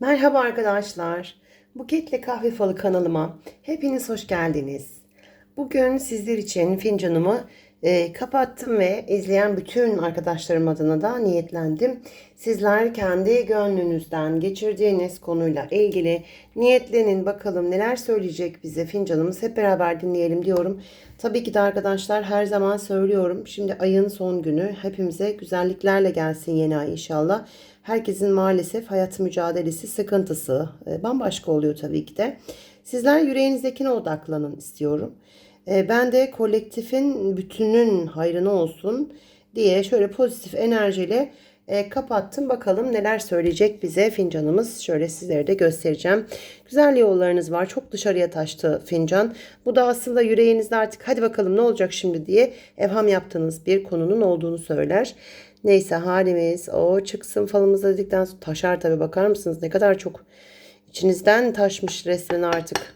Merhaba arkadaşlar. Buketle Kahve Falı kanalıma hepiniz hoş geldiniz. Bugün sizler için fincanımı e, kapattım ve izleyen bütün arkadaşlarım adına da niyetlendim. Sizler kendi gönlünüzden geçirdiğiniz konuyla ilgili niyetlenin bakalım neler söyleyecek bize fincanımız hep beraber dinleyelim diyorum. Tabii ki de arkadaşlar her zaman söylüyorum. Şimdi ayın son günü hepimize güzelliklerle gelsin yeni ay inşallah. Herkesin maalesef hayat mücadelesi, sıkıntısı e, bambaşka oluyor tabii ki de. Sizler yüreğinizdekine odaklanın istiyorum. E, Ben de kolektifin bütünün hayrına olsun diye şöyle pozitif enerjiyle e, kapattım. Bakalım neler söyleyecek bize fincanımız. Şöyle sizlere de göstereceğim. Güzel yollarınız var. Çok dışarıya taştı fincan. Bu da aslında yüreğinizde artık hadi bakalım ne olacak şimdi diye evham yaptığınız bir konunun olduğunu söyler. Neyse halimiz o çıksın falımıza dedikten sonra taşar tabii bakar mısınız ne kadar çok içinizden taşmış resmen artık.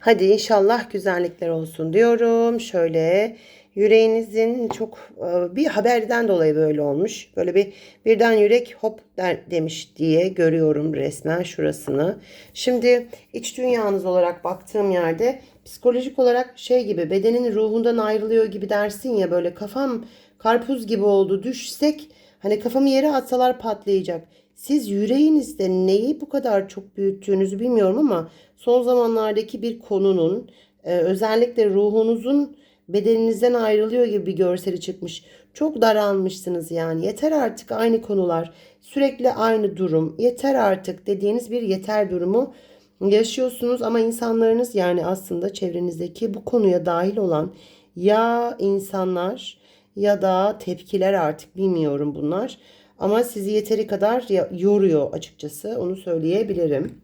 Hadi inşallah güzellikler olsun diyorum. Şöyle yüreğinizin çok e, bir haberden dolayı böyle olmuş. Böyle bir birden yürek hop der demiş diye görüyorum resmen şurasını. Şimdi iç dünyanız olarak baktığım yerde psikolojik olarak şey gibi bedenin ruhundan ayrılıyor gibi dersin ya böyle kafam karpuz gibi oldu düşsek hani kafamı yere atsalar patlayacak. Siz yüreğinizde neyi bu kadar çok büyüttüğünüzü bilmiyorum ama son zamanlardaki bir konunun e, özellikle ruhunuzun bedeninizden ayrılıyor gibi bir görseli çıkmış. Çok daralmışsınız yani. Yeter artık aynı konular. Sürekli aynı durum. Yeter artık dediğiniz bir yeter durumu yaşıyorsunuz ama insanlarınız yani aslında çevrenizdeki bu konuya dahil olan ya insanlar ya da tepkiler artık bilmiyorum bunlar. Ama sizi yeteri kadar yoruyor açıkçası onu söyleyebilirim.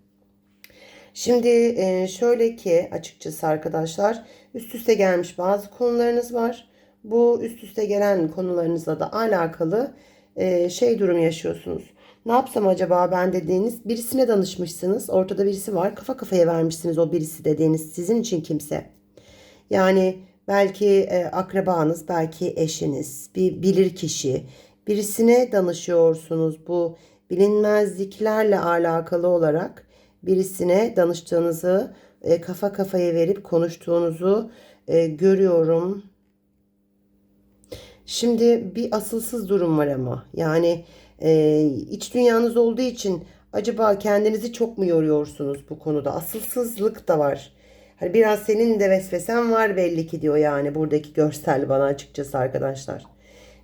Şimdi e, şöyle ki açıkçası arkadaşlar üst üste gelmiş bazı konularınız var. Bu üst üste gelen konularınızla da alakalı e, şey durum yaşıyorsunuz. Ne yapsam acaba ben dediğiniz birisine danışmışsınız. Ortada birisi var. Kafa kafaya vermişsiniz o birisi dediğiniz sizin için kimse. Yani belki e, akrabanız, belki eşiniz, bir bilir kişi. Birisine danışıyorsunuz bu bilinmezliklerle alakalı olarak birisine danıştığınızı, e, kafa kafaya verip konuştuğunuzu e, görüyorum. Şimdi bir asılsız durum var ama yani iç dünyanız olduğu için acaba kendinizi çok mu yoruyorsunuz bu konuda? Asılsızlık da var. Hani biraz senin de vesvesen var belli ki diyor yani buradaki görsel bana açıkçası arkadaşlar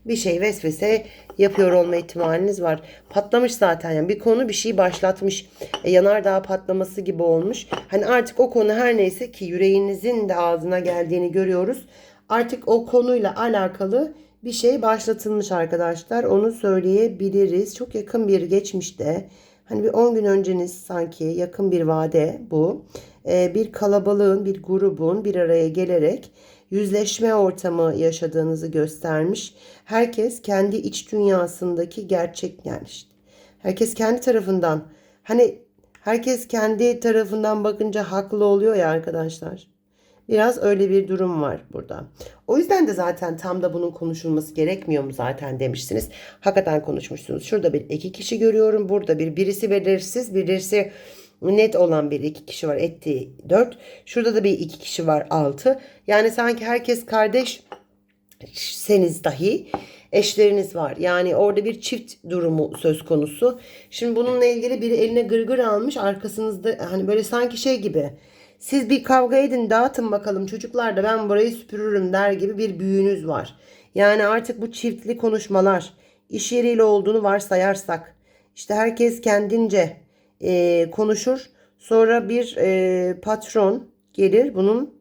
bir şey vesvese yapıyor olma ihtimaliniz var. Patlamış zaten yani bir konu bir şeyi başlatmış. E, yanardağ patlaması gibi olmuş. Hani artık o konu her neyse ki yüreğinizin de ağzına geldiğini görüyoruz. Artık o konuyla alakalı bir şey başlatılmış arkadaşlar. Onu söyleyebiliriz. Çok yakın bir geçmişte hani bir 10 gün önceniz sanki yakın bir vade bu. Ee, bir kalabalığın, bir grubun bir araya gelerek yüzleşme ortamı yaşadığınızı göstermiş. Herkes kendi iç dünyasındaki gerçek yani işte. Herkes kendi tarafından hani herkes kendi tarafından bakınca haklı oluyor ya arkadaşlar. Biraz öyle bir durum var burada. O yüzden de zaten tam da bunun konuşulması gerekmiyor mu zaten demiştiniz. Hakikaten konuşmuşsunuz. Şurada bir iki kişi görüyorum. Burada bir birisi belirsiz, birisi net olan bir iki kişi var. Etti dört. Şurada da bir iki kişi var altı. Yani sanki herkes kardeş seniz dahi eşleriniz var. Yani orada bir çift durumu söz konusu. Şimdi bununla ilgili biri eline gırgır almış arkasınızda hani böyle sanki şey gibi. Siz bir kavga edin dağıtın bakalım çocuklar da ben burayı süpürürüm der gibi bir büyünüz var. Yani artık bu çiftli konuşmalar iş yeriyle olduğunu varsayarsak işte herkes kendince e, konuşur. Sonra bir e, patron gelir bunun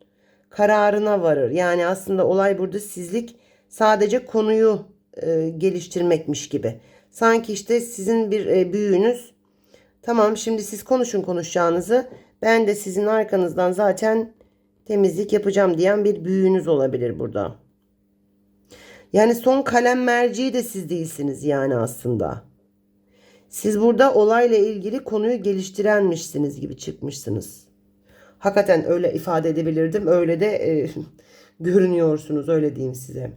kararına varır. Yani aslında olay burada sizlik sadece konuyu e, geliştirmekmiş gibi. Sanki işte sizin bir e, büyüğünüz tamam şimdi siz konuşun konuşacağınızı ben de sizin arkanızdan zaten temizlik yapacağım diyen bir büyüğünüz olabilir burada. Yani son kalem merci de siz değilsiniz yani aslında. Siz burada olayla ilgili konuyu geliştirenmişsiniz gibi çıkmışsınız. Hakikaten öyle ifade edebilirdim. Öyle de e, görünüyorsunuz öyle diyeyim size.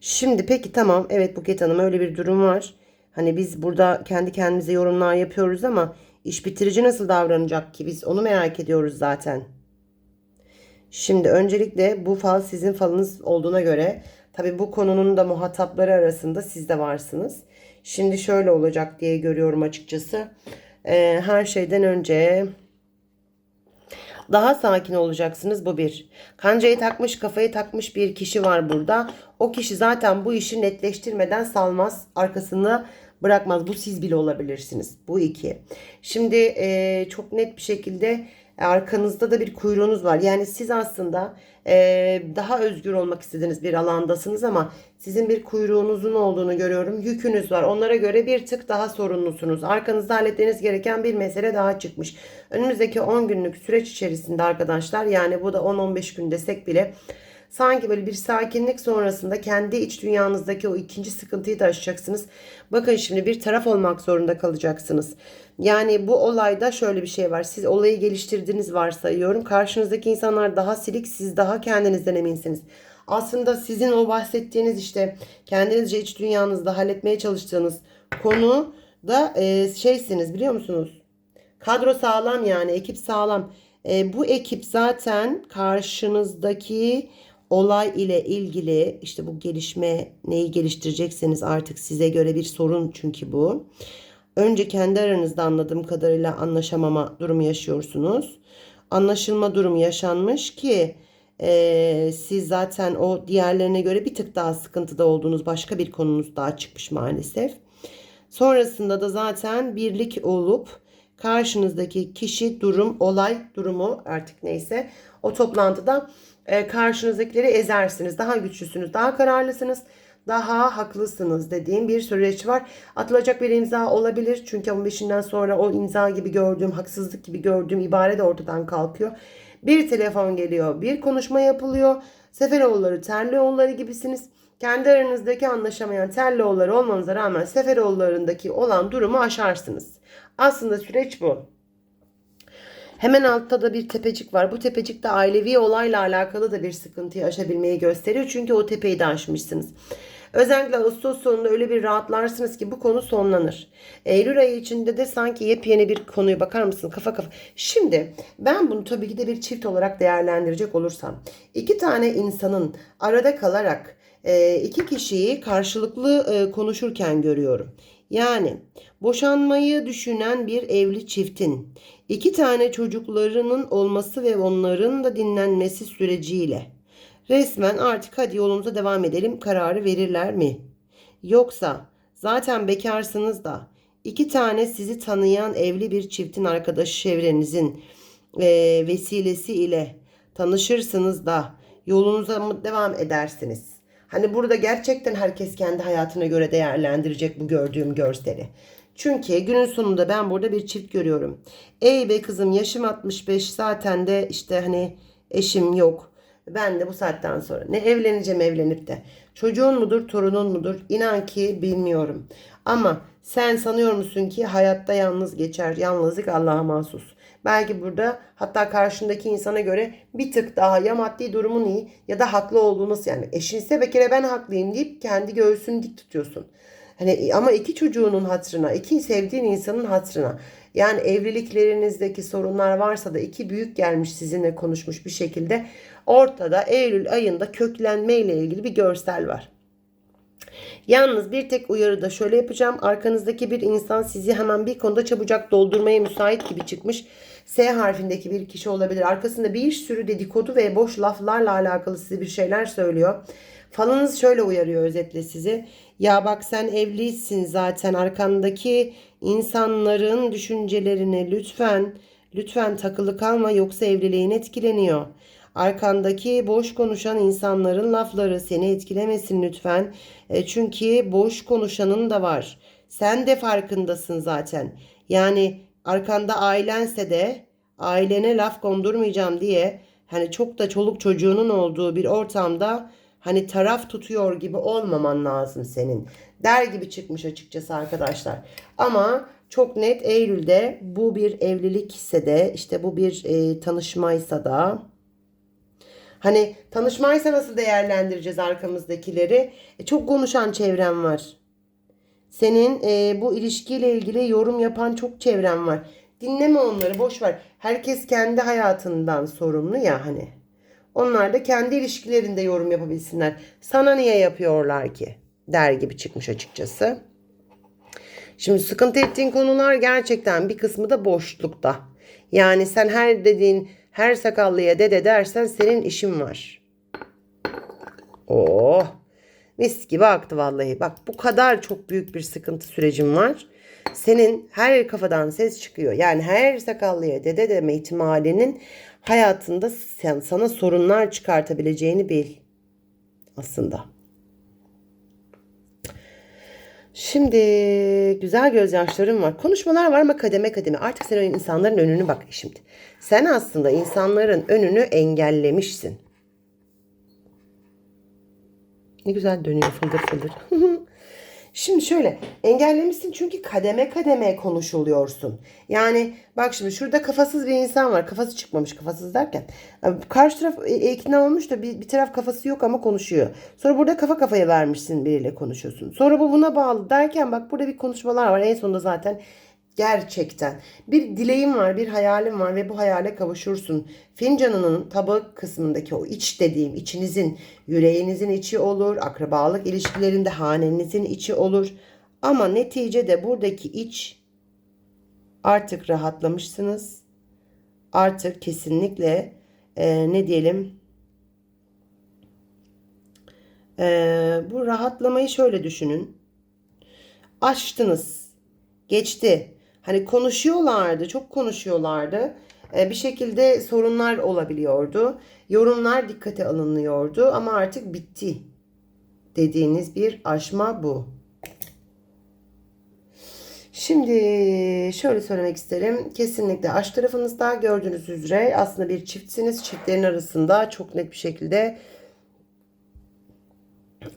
Şimdi peki tamam evet Buket Hanım öyle bir durum var. Hani biz burada kendi kendimize yorumlar yapıyoruz ama iş bitirici nasıl davranacak ki? Biz onu merak ediyoruz zaten. Şimdi öncelikle bu fal sizin falınız olduğuna göre tabi bu konunun da muhatapları arasında siz de varsınız. Şimdi şöyle olacak diye görüyorum açıkçası. Ee, her şeyden önce daha sakin olacaksınız bu bir. Kancayı takmış kafayı takmış bir kişi var burada. O kişi zaten bu işi netleştirmeden salmaz arkasında bırakmaz. Bu siz bile olabilirsiniz. Bu iki. Şimdi e, çok net bir şekilde arkanızda da bir kuyruğunuz var. Yani siz aslında e, daha özgür olmak istediğiniz bir alandasınız ama sizin bir kuyruğunuzun olduğunu görüyorum. Yükünüz var. Onlara göre bir tık daha sorumlusunuz. Arkanızda halletmeniz gereken bir mesele daha çıkmış. Önümüzdeki 10 günlük süreç içerisinde arkadaşlar yani bu da 10-15 gün desek bile Sanki böyle bir sakinlik sonrasında kendi iç dünyanızdaki o ikinci sıkıntıyı da aşacaksınız. Bakın şimdi bir taraf olmak zorunda kalacaksınız. Yani bu olayda şöyle bir şey var. Siz olayı geliştirdiğiniz varsayıyorum. Karşınızdaki insanlar daha silik, siz daha kendinizden eminsiniz. Aslında sizin o bahsettiğiniz işte kendinizce iç dünyanızda halletmeye çalıştığınız konu da e, şeysiniz biliyor musunuz? Kadro sağlam yani ekip sağlam. E, bu ekip zaten karşınızdaki olay ile ilgili işte bu gelişme neyi geliştirecekseniz artık size göre bir sorun çünkü bu. Önce kendi aranızda anladığım kadarıyla anlaşamama durumu yaşıyorsunuz. Anlaşılma durumu yaşanmış ki e, siz zaten o diğerlerine göre bir tık daha sıkıntıda olduğunuz başka bir konunuz daha çıkmış maalesef. Sonrasında da zaten birlik olup karşınızdaki kişi, durum, olay durumu artık neyse o toplantıda e, karşınızdakileri ezersiniz. Daha güçlüsünüz, daha kararlısınız, daha haklısınız dediğim bir süreç var. Atılacak bir imza olabilir. Çünkü 15'inden sonra o imza gibi gördüğüm, haksızlık gibi gördüğüm ibare de ortadan kalkıyor. Bir telefon geliyor, bir konuşma yapılıyor. Seferoğulları, Terlioğulları gibisiniz. Kendi aranızdaki anlaşamayan Terlioğulları olmanıza rağmen Seferoğullarındaki olan durumu aşarsınız. Aslında süreç bu. Hemen altta da bir tepecik var. Bu tepecik de ailevi olayla alakalı da bir sıkıntıyı aşabilmeyi gösteriyor. Çünkü o tepeyi de aşmışsınız. Özellikle Ağustos sonunda öyle bir rahatlarsınız ki bu konu sonlanır. Eylül ayı içinde de sanki yepyeni bir konuyu bakar mısın kafa kafa. Şimdi ben bunu tabii ki de bir çift olarak değerlendirecek olursam. iki tane insanın arada kalarak iki kişiyi karşılıklı e, konuşurken görüyorum. Yani boşanmayı düşünen bir evli çiftin iki tane çocuklarının olması ve onların da dinlenmesi süreciyle resmen artık hadi yolumuza devam edelim kararı verirler mi? Yoksa zaten bekarsınız da iki tane sizi tanıyan evli bir çiftin arkadaşı çevrenizin e, vesilesi ile tanışırsınız da yolunuza mı devam edersiniz? Hani burada gerçekten herkes kendi hayatına göre değerlendirecek bu gördüğüm görseli. Çünkü günün sonunda ben burada bir çift görüyorum. Ey be kızım yaşım 65 zaten de işte hani eşim yok. Ben de bu saatten sonra ne evleneceğim evlenip de. Çocuğun mudur torunun mudur inan ki bilmiyorum. Ama sen sanıyor musun ki hayatta yalnız geçer. Yalnızlık Allah'a mahsus. Belki burada hatta karşındaki insana göre bir tık daha ya maddi durumun iyi ya da haklı olduğunuz yani eşinse bir kere ben haklıyım deyip kendi göğsünü dik tutuyorsun. Hani ama iki çocuğunun hatırına, iki sevdiğin insanın hatırına. Yani evliliklerinizdeki sorunlar varsa da iki büyük gelmiş sizinle konuşmuş bir şekilde ortada Eylül ayında köklenme ile ilgili bir görsel var. Yalnız bir tek uyarı da şöyle yapacağım. Arkanızdaki bir insan sizi hemen bir konuda çabucak doldurmaya müsait gibi çıkmış. S harfindeki bir kişi olabilir. Arkasında bir sürü dedikodu ve boş laflarla alakalı size bir şeyler söylüyor. Falınız şöyle uyarıyor özetle sizi. Ya bak sen evlisin zaten arkandaki insanların düşüncelerine lütfen lütfen takılı kalma yoksa evliliğin etkileniyor. Arkandaki boş konuşan insanların lafları seni etkilemesin lütfen. E, çünkü boş konuşanın da var. Sen de farkındasın zaten. Yani arkanda ailense de ailene laf kondurmayacağım diye hani çok da çoluk çocuğunun olduğu bir ortamda hani taraf tutuyor gibi olmaman lazım senin. Der gibi çıkmış açıkçası arkadaşlar. Ama çok net Eylül'de bu bir evlilik ise de işte bu bir e, tanışmaysa da Hani tanışmaysa nasıl değerlendireceğiz arkamızdakileri? E, çok konuşan çevrem var. Senin e, bu ilişkiyle ilgili yorum yapan çok çevrem var. Dinleme onları boş ver. Herkes kendi hayatından sorumlu ya hani. Onlar da kendi ilişkilerinde yorum yapabilsinler. Sana niye yapıyorlar ki? Der gibi çıkmış açıkçası. Şimdi sıkıntı ettiğin konular gerçekten bir kısmı da boşlukta. Yani sen her dediğin her sakallıya dede dersen senin işin var. Oh mis gibi aktı vallahi. Bak bu kadar çok büyük bir sıkıntı sürecim var. Senin her kafadan ses çıkıyor. Yani her sakallıya dede deme ihtimalinin hayatında sen, sana sorunlar çıkartabileceğini bil. Aslında. Şimdi güzel gözyaşlarım var. Konuşmalar var ama kademe kademe. Artık sen insanların önünü bak şimdi. Sen aslında insanların önünü engellemişsin. Ne güzel dönüyor fıldır fıldır. Şimdi şöyle engellemişsin çünkü kademe kademe konuşuluyorsun. Yani bak şimdi şurada kafasız bir insan var. Kafası çıkmamış kafasız derken. Karşı taraf e, ikna olmuş da bir, bir taraf kafası yok ama konuşuyor. Sonra burada kafa kafaya vermişsin biriyle konuşuyorsun. Sonra bu buna bağlı derken bak burada bir konuşmalar var. En sonunda zaten gerçekten bir dileğim var, bir hayalim var ve bu hayale kavuşursun. Fincanının tabak kısmındaki o iç dediğim içinizin, yüreğinizin içi olur, akrabalık ilişkilerinde hanenizin içi olur. Ama neticede buradaki iç artık rahatlamışsınız. Artık kesinlikle e, ne diyelim e, bu rahatlamayı şöyle düşünün. Açtınız. Geçti. Hani konuşuyorlardı, çok konuşuyorlardı. Ee, bir şekilde sorunlar olabiliyordu. Yorumlar dikkate alınıyordu ama artık bitti dediğiniz bir aşma bu. Şimdi şöyle söylemek isterim. Kesinlikle aşk tarafınızda gördüğünüz üzere aslında bir çiftsiniz. Çiftlerin arasında çok net bir şekilde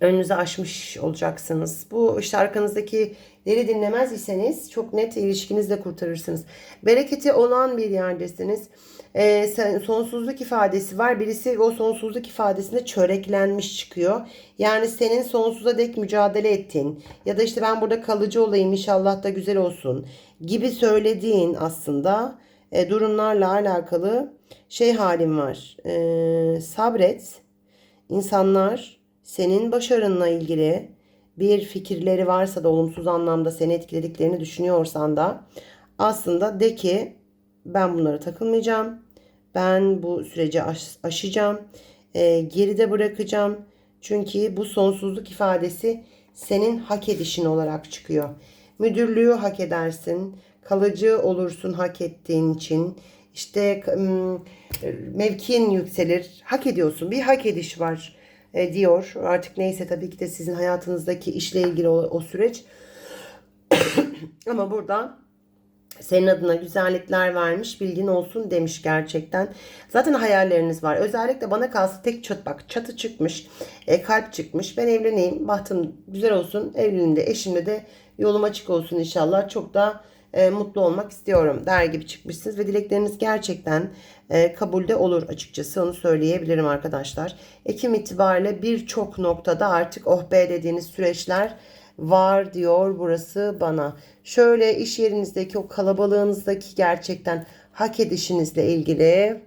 önünüze aşmış olacaksınız. Bu işte arkanızdaki Deri dinlemez iseniz çok net ilişkinizle kurtarırsınız. Bereketi olan bir yerdesiniz. Ee, sonsuzluk ifadesi var. Birisi o sonsuzluk ifadesinde çöreklenmiş çıkıyor. Yani senin sonsuza dek mücadele ettiğin ya da işte ben burada kalıcı olayım inşallah da güzel olsun gibi söylediğin aslında e, durumlarla alakalı şey halim var. E, sabret. İnsanlar senin başarınla ilgili bir fikirleri varsa da olumsuz anlamda seni etkilediklerini düşünüyorsan da aslında de ki ben bunlara takılmayacağım. Ben bu süreci aş- aşacağım. E, geride bırakacağım. Çünkü bu sonsuzluk ifadesi senin hak edişin olarak çıkıyor. Müdürlüğü hak edersin. Kalıcı olursun hak ettiğin için. İşte mevkin yükselir. Hak ediyorsun. Bir hak ediş var e, diyor. Artık neyse tabii ki de sizin hayatınızdaki işle ilgili o, o süreç. Ama burada senin adına güzellikler vermiş bilgin olsun demiş gerçekten. Zaten hayalleriniz var. Özellikle bana kalsa tek çat bak çatı çıkmış. E, kalp çıkmış. Ben evleneyim. Bahtım güzel olsun. Evliliğinde eşimle de yolum açık olsun inşallah. Çok da e, mutlu olmak istiyorum der gibi çıkmışsınız ve dilekleriniz gerçekten e, kabulde olur açıkçası onu söyleyebilirim arkadaşlar. Ekim itibariyle birçok noktada artık oh be dediğiniz süreçler var diyor burası bana. Şöyle iş yerinizdeki o kalabalığınızdaki gerçekten hak edişinizle ilgili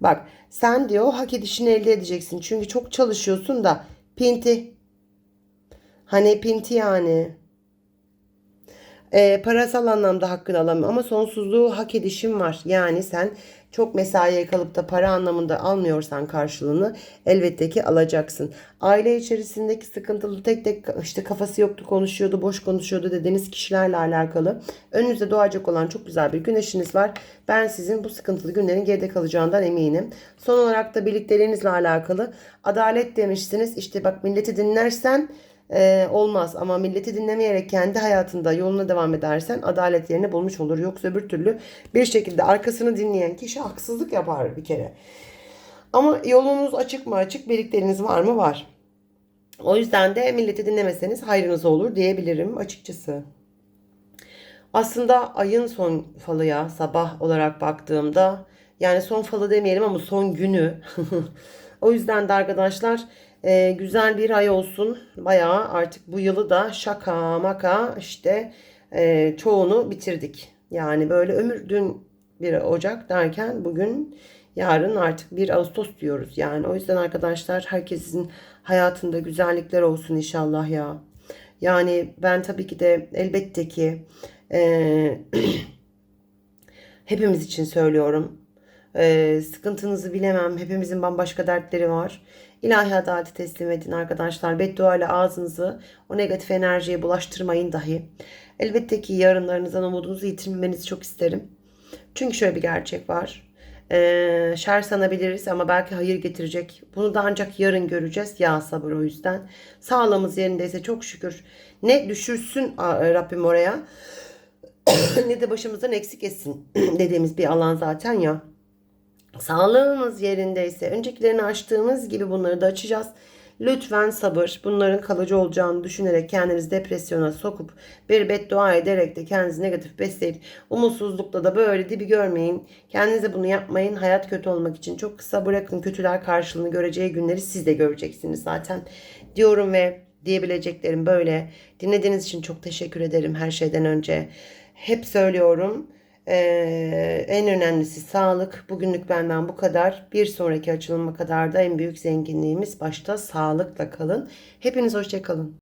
bak sen diyor hak edişini elde edeceksin. Çünkü çok çalışıyorsun da pinti hani pinti yani e, parasal anlamda hakkını alamıyor ama sonsuzluğu hak edişim var. Yani sen çok mesaiye kalıp da para anlamında almıyorsan karşılığını elbette ki alacaksın. Aile içerisindeki sıkıntılı tek tek işte kafası yoktu konuşuyordu boş konuşuyordu dediğiniz kişilerle alakalı önünüzde doğacak olan çok güzel bir güneşiniz var. Ben sizin bu sıkıntılı günlerin geride kalacağından eminim. Son olarak da birlikteliğinizle alakalı adalet demiştiniz. İşte bak milleti dinlersen e, olmaz. Ama milleti dinlemeyerek kendi hayatında yoluna devam edersen adalet yerini bulmuş olur. Yoksa öbür türlü bir şekilde arkasını dinleyen kişi haksızlık yapar bir kere. Ama yolunuz açık mı açık, birlikleriniz var mı var. O yüzden de milleti dinlemeseniz hayrınız olur diyebilirim açıkçası. Aslında ayın son falıya sabah olarak baktığımda Yani son falı demeyelim ama son günü. o yüzden de arkadaşlar e, güzel bir ay olsun. Bayağı artık bu yılı da şaka maka işte e, çoğunu bitirdik. Yani böyle ömür dün bir Ocak derken bugün yarın artık 1 Ağustos diyoruz. Yani o yüzden arkadaşlar herkesin hayatında güzellikler olsun inşallah ya. Yani ben tabii ki de elbette ki e, hepimiz için söylüyorum. E, sıkıntınızı bilemem. Hepimizin bambaşka dertleri var. İlahi adaleti teslim edin arkadaşlar. Beddua ile ağzınızı o negatif enerjiye bulaştırmayın dahi. Elbette ki yarınlarınızdan umudunuzu yitirmemenizi çok isterim. Çünkü şöyle bir gerçek var. Ee, şer sanabiliriz ama belki hayır getirecek. Bunu da ancak yarın göreceğiz. Ya sabır o yüzden. Sağlığımız yerindeyse çok şükür. Ne düşürsün Rabbim oraya ne de başımızdan eksik etsin dediğimiz bir alan zaten ya. Sağlığımız yerindeyse öncekilerini açtığımız gibi bunları da açacağız. Lütfen sabır. Bunların kalıcı olacağını düşünerek kendinizi depresyona sokup bir beddua ederek de kendinizi negatif besleyip umutsuzlukla da böyle dibi görmeyin. Kendinize bunu yapmayın. Hayat kötü olmak için çok kısa bırakın. Kötüler karşılığını göreceği günleri siz de göreceksiniz zaten. Diyorum ve diyebileceklerim böyle. Dinlediğiniz için çok teşekkür ederim her şeyden önce. Hep söylüyorum. Ee, en önemlisi sağlık. Bugünlük benden bu kadar. Bir sonraki açılıma kadar da en büyük zenginliğimiz başta sağlıkla kalın. Hepiniz hoşça kalın.